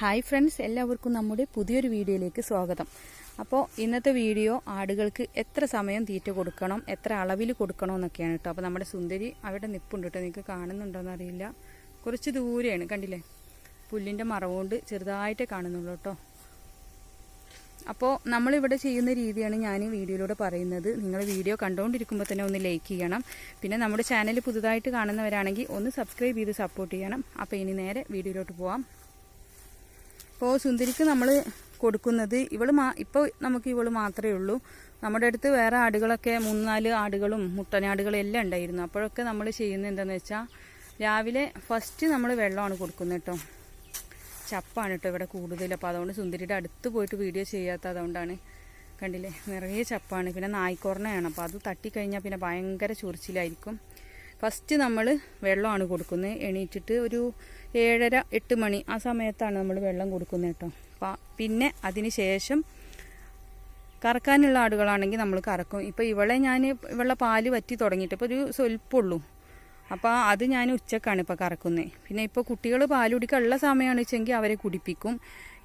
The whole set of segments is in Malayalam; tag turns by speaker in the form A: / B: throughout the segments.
A: ഹായ് ഫ്രണ്ട്സ് എല്ലാവർക്കും നമ്മുടെ പുതിയൊരു വീഡിയോയിലേക്ക് സ്വാഗതം. അപ്പോൾ ഇന്നത്തെ വീഡിയോ ആടുകൾക്ക് എത്ര സമയം തീറ്റ കൊടുക്കണം എത്ര അളവിൽ കൊടുക്കണം എന്നൊക്കെയാണ് കേട്ടോ. അപ്പോൾ നമ്മുടെ സുന്ദരി അവിടെ നിപ്പുണ്ട് കേട്ടോ. നിങ്ങൾക്ക് കാണുന്നുണ്ടോയെന്ന് അറിയില്ല. കുറച്ച് ദൂരെയാണ് കണ്ടില്ലേ? പുല്ലിന്റെ മറവുകൊണ്ട് ചെറുതായിട്ടേ കാണുന്നുള്ളൂ കേട്ടോ. അപ്പോൾ നമ്മളിവിടെ ചെയ്യുന്ന രീതിയാണ് ഞാൻ വീഡിയോയിലൂടെ പറയുന്നത്. നിങ്ങൾ വീഡിയോ കണ്ടുകൊണ്ടിരിക്കുമ്പോൾ തന്നെ ഒന്ന് ലൈക്ക് ചെയ്യണം. പിന്നെ നമ്മുടെ ചാനൽ പുതുതായിട്ട് കാണുന്നവരാണെങ്കിൽ ഒന്ന് സബ്സ്ക്രൈബ് ചെയ്ത് സപ്പോർട്ട് ചെയ്യണം. അപ്പോൾ ഇനി നേരെ വീഡിയോയിലോട്ട് പോവാം. ഇപ്പോൾ സുന്ദരിക്ക് നമ്മൾ കൊടുക്കുന്നത് ഇവൾ മാ ഇപ്പോൾ നമുക്ക് ഇവൾ മാത്രമേ ഉള്ളൂ. നമ്മുടെ അടുത്ത് വേറെ ആടുകളൊക്കെ മൂന്നാൽ ആടുകളും മുട്ടനാടുകളും എല്ലാം ഉണ്ടായിരുന്നു. അപ്പോഴൊക്കെ നമ്മൾ ചെയ്യുന്നത് എന്താണെന്ന് വെച്ചാൽ രാവിലെ ഫസ്റ്റ് നമ്മൾ വെള്ളമാണ് കൊടുക്കുന്നത് കേട്ടോ. ചപ്പാണ് കേട്ടോ ഇവിടെ കൂടുതൽ അപ്പോൾ അതുകൊണ്ട് സുന്ദരിയുടെ അടുത്ത് പോയിട്ട് വീഡിയോ ചെയ്യാത്ത അതുകൊണ്ടാണ്. കണ്ടില്ലേ? നിറയെ ചപ്പാണ്. പിന്നെ നായ്ക്കോർണയാണ്. അപ്പോൾ അത് തട്ടിക്കഴിഞ്ഞാൽ പിന്നെ ഭയങ്കര ചൊറിച്ചിലായിരിക്കും. ഫസ്റ്റ് നമ്മൾ വെള്ളമാണ് കൊടുക്കുന്നത്. എണീറ്റിട്ട് ഒരു ഏഴര എട്ട് മണി ആ സമയത്താണ് നമ്മൾ വെള്ളം കൊടുക്കുന്നത് കേട്ടോ. പിന്നെ അതിന് ശേഷം കറക്കാനുള്ള ആടുകളാണെങ്കിൽ നമ്മൾ കറക്കും. ഇപ്പോൾ ഇവളെ ഞാൻ ഇവളുടെ പാൽ വറ്റി തുടങ്ങിയിട്ട് ഇപ്പോൾ ഒരു സ്വൽപ്പുള്ളൂ അപ്പോൾ അത് ഞാൻ ഉച്ചക്കാണ് ഇപ്പോൾ കറക്കുന്നത് പിന്നെ ഇപ്പോൾ കുട്ടികൾ പാൽ കുടിക്കാനുള്ള സമയമാണ് വെച്ചെങ്കിൽ അവരെ കുടിപ്പിക്കും.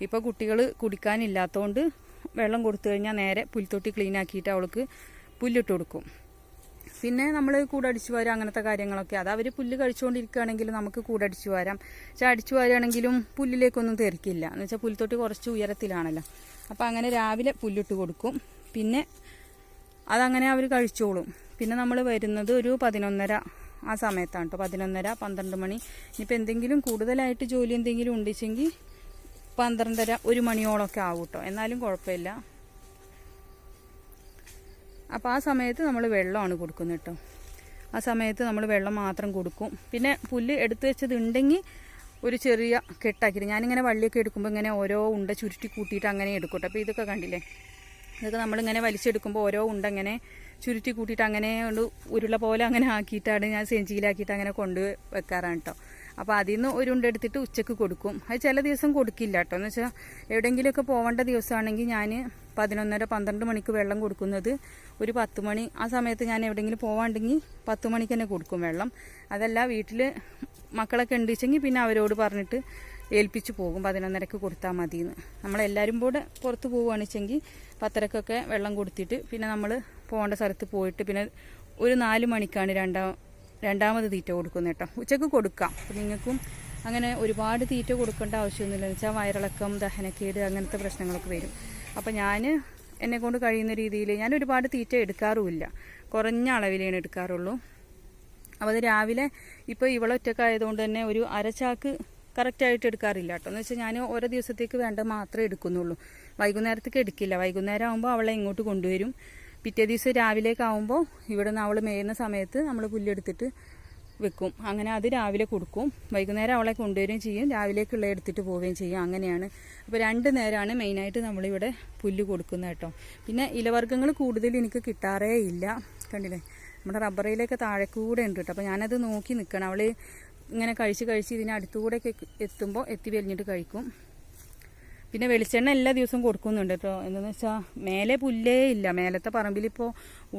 A: ഇപ്പോൾ കുട്ടികൾ കുടിക്കാനില്ലാത്തതുകൊണ്ട് വെള്ളം കൊടുത്തു കഴിഞ്ഞാൽ നേരെ പുൽത്തൊട്ടി ക്ലീൻ ആക്കിയിട്ട് അവൾക്ക് പുല്ലിട്ട് കൊടുക്കും. പിന്നെ നമ്മൾ കൂടടിച്ചു വരാം അങ്ങനത്തെ കാര്യങ്ങളൊക്കെ. അത് അവർ പുല്ല് കഴിച്ചുകൊണ്ടിരിക്കുകയാണെങ്കിൽ നമുക്ക് കൂടടിച്ചു വരാം. പക്ഷെ അടിച്ചു വരാണെങ്കിലും പുല്ലിലേക്കൊന്നും തെറിക്കില്ല. എന്ന് വെച്ചാൽ പുൽത്തൊട്ടി കുറച്ച് ഉയരത്തിലാണല്ലോ. അപ്പോൾ അങ്ങനെ രാവിലെ പുല്ലിട്ട് കൊടുക്കും. പിന്നെ അതങ്ങനെ അവർ കഴിച്ചോളും. പിന്നെ നമ്മൾ വരുന്നത് ഒരു പതിനൊന്നര ആ സമയത്താണ് കേട്ടോ പതിനൊന്നര പന്ത്രണ്ട് മണി. ഇനിയിപ്പോൾ എന്തെങ്കിലും കൂടുതലായിട്ട് ജോലി എന്തെങ്കിലും ഉണ്ടിച്ചെങ്കിൽ പന്ത്രണ്ടര ഒരു മണിയോളമൊക്കെ ആവും കേട്ടോ എന്നാലും കുഴപ്പമില്ല. അപ്പോൾ ആ സമയത്ത് നമ്മൾ വെള്ളമാണ് കൊടുക്കുന്നത് കേട്ടോ. ആ സമയത്ത് നമ്മൾ വെള്ളം മാത്രം കൊടുക്കും. പിന്നെ പുല്ല് എടുത്തു വെച്ചത് ഉണ്ടെങ്കിൽ ഒരു ചെറിയ കെട്ടാക്കിയിട്ട് ഞാനിങ്ങനെ വള്ളിയൊക്കെ എടുക്കുമ്പോൾ ഇങ്ങനെ ഓരോ ഉണ്ട ചുരുട്ടി കൂട്ടിയിട്ട് അങ്ങനെ എടുക്കട്ടെ അപ്പോൾ ഇതൊക്കെ കണ്ടില്ലേ? ഇതൊക്കെ നമ്മളിങ്ങനെ വലിച്ചെടുക്കുമ്പോൾ ഓരോ ഉണ്ട ഇങ്ങനെ ചുരുട്ടി കൂട്ടിയിട്ട് അങ്ങനെ കൊണ്ട് ഉരുള പോലെ അങ്ങനെ ആക്കിയിട്ടാണ് ഞാൻ സെഞ്ചിയിലാക്കിയിട്ട് അങ്ങനെ കൊണ്ട് വെക്കാറാണ് കേട്ടോ. അപ്പോൾ അതിൽ നിന്ന് ഒരു ഉണ്ട എടുത്തിട്ട് ഉച്ചയ്ക്ക് കൊടുക്കും. അത് ചില ദിവസം കൊടുക്കില്ല കേട്ടോ. എന്ന് വെച്ചാൽ എവിടെയെങ്കിലുമൊക്കെ പോകേണ്ട ദിവസമാണെങ്കിൽ ഞാൻ പതിനൊന്നര പന്ത്രണ്ട് മണിക്ക് വെള്ളം കൊടുക്കുന്നത്. ഒരു പത്ത് മണി ആ സമയത്ത് ഞാൻ എവിടെയെങ്കിലും പോവാണ്ടെങ്കിൽ പത്ത് മണിക്ക് തന്നെ കൊടുക്കും വെള്ളം. അതല്ല വീട്ടിൽ മക്കളൊക്കെ ഉണ്ടെച്ചെങ്കിൽ പിന്നെ അവരോട് പറഞ്ഞിട്ട് ഏൽപ്പിച്ച് പോകും. പതിനൊന്നരക്ക് കൊടുത്താൽ മതി എന്ന് നമ്മളെല്ലാവരും കൂടെ പുറത്ത് പോവുകയാണെച്ചെങ്കിൽ പത്തരക്കൊക്കെ വെള്ളം കൊടുത്തിട്ട് പിന്നെ നമ്മൾ പോകേണ്ട സ്ഥലത്ത് പോയിട്ട് പിന്നെ ഒരു നാല് മണിക്കാണ് രണ്ടാം രണ്ടാമത് തീറ്റ കൊടുക്കുന്നത് കേട്ടോ. ഉച്ചയ്ക്ക് കൊടുക്കാം. അപ്പം നിങ്ങൾക്കും അങ്ങനെ ഒരുപാട് തീറ്റ കൊടുക്കേണ്ട ആവശ്യമൊന്നുമില്ല. എന്ന് വെച്ചാൽ വയറിളക്കം ദഹനക്കേട് അങ്ങനത്തെ പ്രശ്നങ്ങളൊക്കെ വരും. അപ്പം ഞാൻ എന്നെ കൊണ്ട് കഴിയുന്ന രീതിയിൽ ഞാൻ ഒരുപാട് തീറ്റ എടുക്കാറുമില്ല. കുറഞ്ഞ അളവിലാണ് എടുക്കാറുള്ളൂ. അപ്പോൾ അത് രാവിലെ ഇപ്പോൾ ഇവളൊറ്റക്കായതുകൊണ്ട് തന്നെ ഒരു അരച്ചാക്ക് കറക്റ്റായിട്ട് എടുക്കാറില്ല കേട്ടോ. എന്ന് വെച്ചാൽ ഞാൻ ഓരോ ദിവസത്തേക്ക് വേണ്ട മാത്രമേ എടുക്കുന്നുള്ളൂ. വൈകുന്നേരത്തേക്ക് എടുക്കില്ല. വൈകുന്നേരം ആകുമ്പോൾ അവളെ ഇങ്ങോട്ട് കൊണ്ടുവരും. പിറ്റേ ദിവസം രാവിലേക്ക് ആകുമ്പോൾ ഇവിടെ നിന്ന് അവൾ മേയുന്ന സമയത്ത് നമ്മൾ പുല്ലെടുത്തിട്ട് വെക്കും. അങ്ങനെ അത് രാവിലെ കൊടുക്കും. വൈകുന്നേരം അവളെ കൊണ്ടുവരികയും ചെയ്യും. രാവിലേക്കുള്ള എടുത്തിട്ട് പോവുകയും ചെയ്യും. അങ്ങനെയാണ്. അപ്പോൾ രണ്ട് നേരമാണ് മെയിനായിട്ട് നമ്മളിവിടെ പുല്ല് കൊടുക്കുന്നത് കേട്ടോ. പിന്നെ ഇലവർഗങ്ങൾ കൂടുതൽ എനിക്ക് കിട്ടാറേ ഇല്ല. കണ്ടില്ലേ? നമ്മുടെ റബ്ബറയിലൊക്കെ താഴെ കൂടെ ഉണ്ട് കേട്ടോ. അപ്പോൾ ഞാനത് നോക്കി നിൽക്കണം. അവൾ ഇങ്ങനെ കഴിച്ച് കഴിച്ച് ഇതിനടുത്തുകൂടെയൊക്കെ എത്തുമ്പോൾ എത്തി വലിഞ്ഞിട്ട് കഴിക്കും. പിന്നെ വെളിച്ചെണ്ണ എല്ലാ ദിവസവും കൊടുക്കുന്നുണ്ട്. കേട്ടോ എന്താണെന്ന് വെച്ചാൽ മേലെ പുല്ലേ ഇല്ല. മേലത്തെ പറമ്പിൽ പറമ്പിലിപ്പോൾ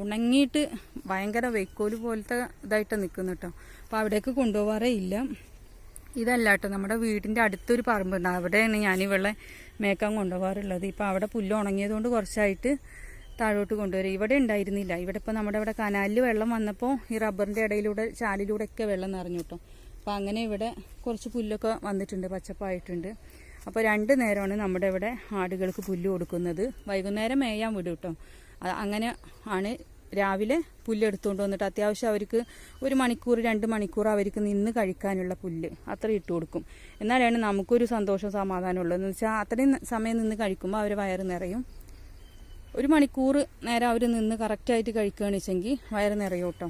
A: ഉണങ്ങിയിട്ട് ഭയങ്കര വെക്കോൽ പോലത്തെ ഇതായിട്ട് നിൽക്കുന്നു കേട്ടോ അപ്പോൾ അവിടേക്ക് കൊണ്ടുപോകാറേ ഇല്ല. ഇതല്ല കേട്ടോ നമ്മുടെ വീടിന്റെ അടുത്തൊരു പറമ്പുണ്ട്. അവിടെയാണ് ഞാൻ മേക്കാൻ കൊണ്ടുപോകാറുള്ളത് ഇപ്പോൾ അവിടെ പുല്ല് ഉണങ്ങിയതുകൊണ്ട് കുറച്ചായിട്ട് താഴോട്ട് കൊണ്ടുവരും. ഇവിടെ ഉണ്ടായിരുന്നില്ല. ഇവിടെ ഇപ്പോൾ നമ്മുടെ ഇവിടെ കനാലിൽ വെള്ളം വന്നപ്പോൾ ഈ റബ്ബറിന്റെ ഇടയിലൂടെ ചാലിലൂടെയൊക്കെ വെള്ളം നിറഞ്ഞു കേട്ടോ അപ്പോൾ അങ്ങനെ ഇവിടെ കുറച്ച് പുല്ലൊക്കെ വന്നിട്ടുണ്ട് പച്ചപ്പായിട്ടുണ്ട്. അപ്പോൾ രണ്ട് നേരമാണ് നമ്മുടെ ഇവിടെ ആടുകൾക്ക് പുല്ല് കൊടുക്കുന്നത്. വൈകുന്നേരം മേയാൻ വിടും കേട്ടോ അങ്ങനെ ആണ് രാവിലെ പുല്ലെടുത്തുകൊണ്ട് വന്നിട്ട് അത്യാവശ്യം അവർക്ക് ഒരു മണിക്കൂർ രണ്ട് മണിക്കൂർ അവർക്ക് നിന്ന് കഴിക്കാനുള്ള പുല്ല് അത്ര ഇട്ട് കൊടുക്കും. എന്നാലാണ് നമുക്കൊരു സന്തോഷം സമാധാനമുള്ളത് എന്ന് വെച്ചാൽ അത്രയും സമയം നിന്ന് കഴിക്കുമ്പോൾ അവർ വയറ് നിറയും. ഒരു മണിക്കൂർ നേരം അവർ നിന്ന് കറക്റ്റായിട്ട് കഴിക്കുകയാണ് വെച്ചെങ്കിൽ വയറ് നിറയും കേട്ടോ.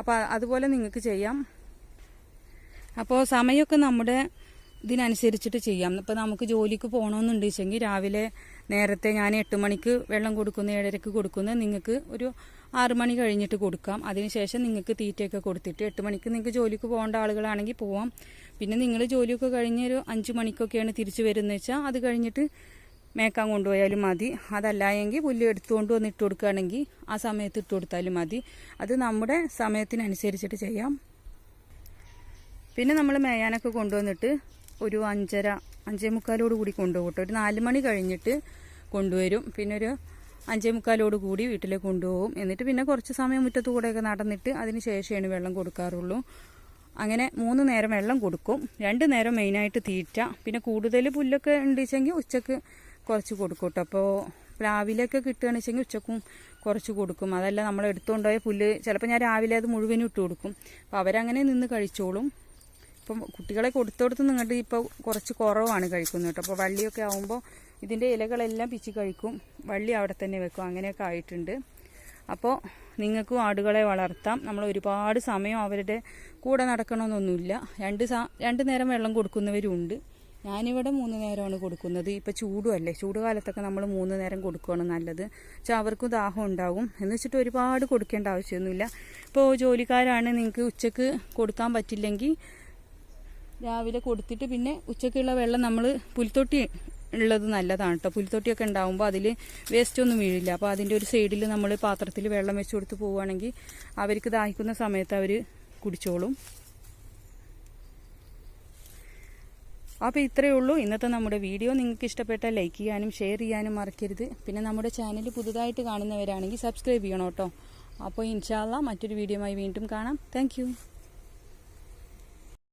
A: അപ്പോൾ അതുപോലെ നിങ്ങൾക്ക് ചെയ്യാം. അപ്പോൾ സമയമൊക്കെ നമ്മുടെ ഇതിനനുസരിച്ചിട്ട് ചെയ്യാം. ഇപ്പം നമുക്ക് ജോലിക്ക് പോകണമെന്നുണ്ട് വെച്ചെങ്കിൽ രാവിലെ നേരത്തെ ഞാൻ എട്ട് മണിക്ക് വെള്ളം കൊടുക്കുന്നു ഏഴരക്ക് കൊടുക്കുന്ന. നിങ്ങൾക്ക് ഒരു ആറ് മണി കഴിഞ്ഞിട്ട് കൊടുക്കാം. അതിനുശേഷം നിങ്ങൾക്ക് തീറ്റയൊക്കെ കൊടുത്തിട്ട് എട്ട് മണിക്ക് നിങ്ങൾക്ക് ജോലിക്ക് പോകേണ്ട ആളുകളാണെങ്കിൽ പോവാം. പിന്നെ നിങ്ങൾ ജോലിയൊക്കെ കഴിഞ്ഞ് ഒരു അഞ്ച് മണിക്കൊക്കെയാണ് തിരിച്ചു വരുന്നത് വെച്ചാൽ അത് കഴിഞ്ഞിട്ട് മേക്കാൻ കൊണ്ടുപോയാലും മതി. അതല്ല എങ്കിൽ പുല്ല് എടുത്തുകൊണ്ട് വന്ന് ഇട്ട് കൊടുക്കുകയാണെങ്കിൽ ആ സമയത്ത് ഇട്ട് കൊടുത്താലും മതി. അത് നമ്മുടെ സമയത്തിനനുസരിച്ചിട്ട് ചെയ്യാം. പിന്നെ നമ്മൾ മേയാനൊക്കെ കൊണ്ടുവന്നിട്ട് ഒരു അഞ്ചര അഞ്ചേ മുക്കാലോട് കൂടി കൊണ്ടുപോകും കേട്ടോ ഒരു നാല് മണി കഴിഞ്ഞിട്ട് കൊണ്ടുവരും. പിന്നെ ഒരു അഞ്ചേ മുക്കാലോട് കൂടി വീട്ടിലേക്ക് കൊണ്ടുപോകും. എന്നിട്ട് പിന്നെ കുറച്ച് സമയം മുറ്റത്തു കൂടെയൊക്കെ നടന്നിട്ട് അതിന് ശേഷമാണ് വെള്ളം കൊടുക്കാറുള്ളൂ. അങ്ങനെ മൂന്ന് നേരം വെള്ളം കൊടുക്കും. രണ്ട് നേരം മെയിനായിട്ട് തീറ്റ. പിന്നെ കൂടുതൽ പുല്ലൊക്കെ ഉണ്ടെച്ചെങ്കിൽ ഉച്ചയ്ക്ക് കുറച്ച് കൊടുക്കും കേട്ടോ അപ്പോൾ രാവിലെയൊക്കെ കിട്ടുകയാണെന്ന് വെച്ചെങ്കിൽ ഉച്ചക്കും കുറച്ച് കൊടുക്കും. അതല്ല നമ്മൾ എടുത്തുകൊണ്ടുപോയ പുല്ല് ചിലപ്പോൾ ഞാൻ രാവിലെ അത് മുഴുവനും ഇട്ട് കൊടുക്കും. അപ്പോൾ അവരങ്ങനെ നിന്ന് കഴിച്ചോളും. ഇപ്പം കുട്ടികളെ കൊടുത്തു കൊടുത്ത് നിങ്ങളുടെ ഇപ്പോൾ കുറച്ച് കുറവാണ് കഴിക്കുന്നത് കേട്ടോ. അപ്പോൾ വള്ളിയൊക്കെ ആകുമ്പോൾ ഇതിന്റെ ഇലകളെല്ലാം പിച്ചി കഴിക്കും. വള്ളി അവിടെ തന്നെ വെക്കും. അങ്ങനെയൊക്കെ ആയിട്ടുണ്ട്. അപ്പോൾ നിങ്ങൾക്കും ആടുകളെ വളർത്താം. നമ്മൾ ഒരുപാട് സമയം അവരുടെ കൂടെ നടക്കണമെന്നൊന്നുമില്ല. രണ്ട് രണ്ട് നേരം വെള്ളം കൊടുക്കുന്നവരുണ്ട്. ഞാനിവിടെ മൂന്ന് നേരമാണ് കൊടുക്കുന്നത്. ഇപ്പോൾ ചൂടുമല്ലേ? ചൂട് കാലത്തൊക്കെ നമ്മൾ മൂന്ന് നേരം കൊടുക്കുകയാണ് നല്ലത്. പക്ഷെ അവർക്കും ദാഹം ഉണ്ടാകും. എന്ന് വെച്ചിട്ട് ഒരുപാട് കൊടുക്കേണ്ട ആവശ്യമൊന്നുമില്ല. ഇപ്പോൾ ജോലിക്കാരാണ് നിങ്ങൾക്ക് ഉച്ചയ്ക്ക് കൊടുക്കാൻ പറ്റില്ലെങ്കിൽ രാവിലെ കൊടുത്തിട്ട് പിന്നെ ഉച്ചക്കുള്ള വെള്ളം നമ്മൾ പുൽത്തൊട്ടി ഉള്ളത് നല്ലതാണ് കേട്ടോ പുൽത്തൊട്ടിയൊക്കെ ഉണ്ടാകുമ്പോൾ അതിൽ വേസ്റ്റ് ഒന്നും വീഴില്ല. അപ്പോൾ അതിന്റെ ഒരു സൈഡിൽ നമ്മൾ പാത്രത്തിൽ വെള്ളം വെച്ച് കൊടുത്ത് പോവുകയാണെങ്കിൽ അവർക്ക് ദാഹിക്കുന്ന സമയത്ത് അവർ കുടിച്ചോളും. അപ്പോൾ ഇത്രയേ ഉള്ളൂ. ഇന്നത്തെ നമ്മുടെ വീഡിയോ. നിങ്ങൾക്ക് ഇഷ്ടപ്പെട്ടാൽ ലൈക്ക് ചെയ്യാനും ഷെയർ ചെയ്യാനും മറക്കരുത്. പിന്നെ നമ്മുടെ ചാനൽ പുതുതായിട്ട് കാണുന്നവരാണെങ്കിൽ സബ്സ്ക്രൈബ് ചെയ്യണം കേട്ടോ അപ്പോൾ ഇൻഷാല്ല മറ്റൊരു വീഡിയോയുമായി വീണ്ടും കാണാം. താങ്ക്